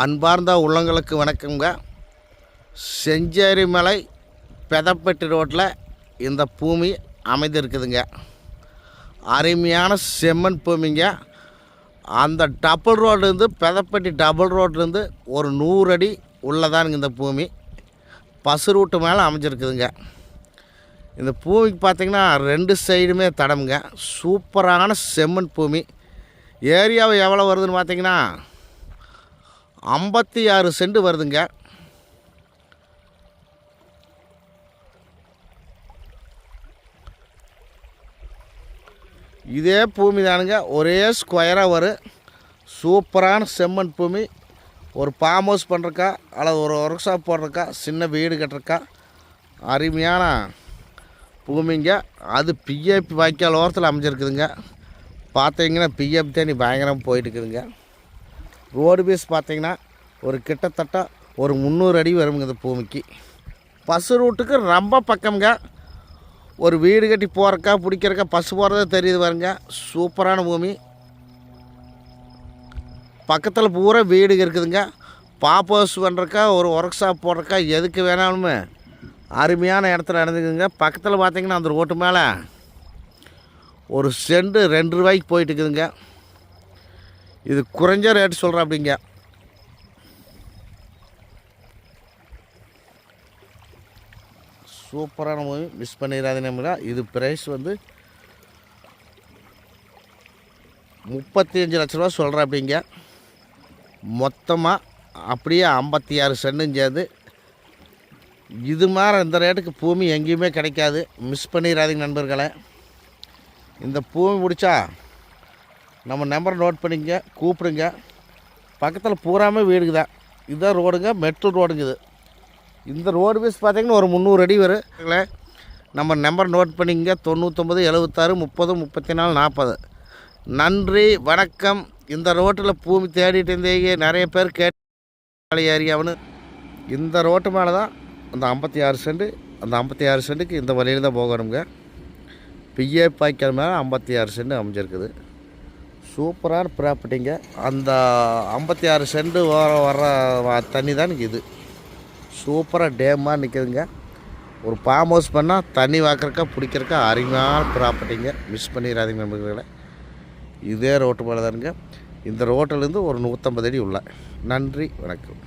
அன்பார்ந்த உள்ளங்களுக்கு வணக்கங்க செஞ்சேரிமலை பெதப்பட்டி ரோட்டில் இந்த பூமி அமைந்திருக்குதுங்க. அருமையான செம்மண் பூமிங்க. அந்த டபுள் ரோட்லேருந்து பெதப்பட்டி டபுள் ரோட்லேருந்து ஒரு நூறு அடி உள்ளதானுங்க இந்த பூமி. பசு ரூட்டு மேலே அமைஞ்சிருக்குதுங்க. இந்த பூமிக்கு பார்த்திங்கன்னா ரெண்டு சைடுமே தடமுங்க. சூப்பரான செம்மண் பூமி. ஏரியாவை எவ்வளோ வருதுன்னு பார்த்திங்கன்னா ஐம்பத்தி ஆறு சென்ட் வருதுங்க. இதே பூமி தானுங்க. ஒரே ஸ்கொயராக வரும் சூப்பரான செம்மண் பூமி. ஒரு ஃபார்ம் ஹவுஸ் பண்ணுறக்கா அல்லது ஒரு ஒர்க் ஷாப் போடுறக்கா சின்ன வீடு கட்டுறக்கா. அருமையான பூமிங்க. அது பிஏபி வாய்க்கால் ஓரத்தில் அமைஞ்சிருக்குதுங்க. பார்த்தீங்கன்னா பிஎஃப் தேனி பயங்கரமாக போயிட்டுருக்குதுங்க ரோடு பேஸ் பார்த்திங்கன்னா ஒரு கிட்டத்தட்ட ஒரு முந்நூறு அடி வருங்க இந்த பூமிக்கு. பஸ் ரூட்டுக்கு ரொம்ப பக்கம்ங்க. ஒரு வீடு கட்டி போகிறக்கா பிடிக்கிறக்கா பஸ் போகிறதே தெரியுது பாருங்க. சூப்பரான பூமி. பக்கத்தில் பூரா வீடு இருக்குதுங்க. பாப் ஹவுஸ் பண்ணுறக்கா ஒரு ஒர்க் ஷாப் போடுறக்கா எதுக்கு வேணாலுமே. அருமையான இடத்துல நடந்துக்குங்க பக்கத்தில் பார்த்திங்கன்னா அந்த ரோட்டு மேலே ஒரு செண்டு ரெண்டு ரூபாய்க்கு போயிட்டு இருக்குதுங்க இது குறைஞ்ச ரேட்டு சொல்கிறேன் அப்படிங்க சூப்பரான மூவி மிஸ் பண்ணிடாதீங்க இது ப்ரைஸ் வந்து முப்பத்தி அஞ்சு லட்ச ரூபா சொல்கிறேன் அப்படிங்க மொத்தமாக அப்படியே ஐம்பத்தி ஆறு சென்டும் சேர்ந்து. இது மாதிரி இந்த ரேட்டுக்கு பூமி எங்கேயுமே கிடைக்காது. மிஸ் பண்ணிடாதீங்க நண்பர்களை. இந்த பூமி பிடிச்சா நம்ம நம்பர் நோட் பண்ணிங்க கூப்பிடுங்க. பக்கத்தில் பூராமே வீடுக்கு தான் இதுதான் ரோடுங்க மெட்ரோ ரோடுங்க இது. இந்த ரோடு பேஸ் பார்த்தீங்கன்னா ஒரு முந்நூறு அடி வரும். நம்ம நம்பர் நோட் பண்ணிங்க தொண்ணூற்றொம்பது எழுபத்தாறு முப்பது முப்பத்தி நாலு நாற்பது நன்றி வணக்கம். இந்த ரோட்டில் பூமி தேடிட்டு இருந்தீங்க. நிறைய பேர் கேட்டு ஏரியாவுன்னு இந்த ரோட்டு மேலே தான் அந்த ஐம்பத்தி ஆறு சென்ட் அந்த ஐம்பத்தி ஆறு சென்ட்டுக்கு இந்த வழியில் தான் போகணுங்க பிஏ பாய்க்கல் மேலே ஐம்பத்தி ஆறு சென்ட் அமைஞ்சிருக்குது. சூப்பரான ப்ராப்பர்ட்டிங்க. அந்த ஐம்பத்தி ஆறு சென்ட் வர வர்ற தண்ணி தான் இது சூப்பராக டேமாக நிற்குதுங்க ஒரு ஃபார்ம் ஹவுஸ் பண்ணால் தண்ணி வாக்குறக்கா பிடிக்கிறக்கா அருமையான ப்ராப்பர்ட்டிங்க. மிஸ் பண்ணிடாதீங்க நண்பர்களே. இதே ரோட்டு மேலே தானுங்க இந்த ரோட்டிலேருந்து ஒரு நூற்றம்பது அடி உள்ள. நன்றி வணக்கம்.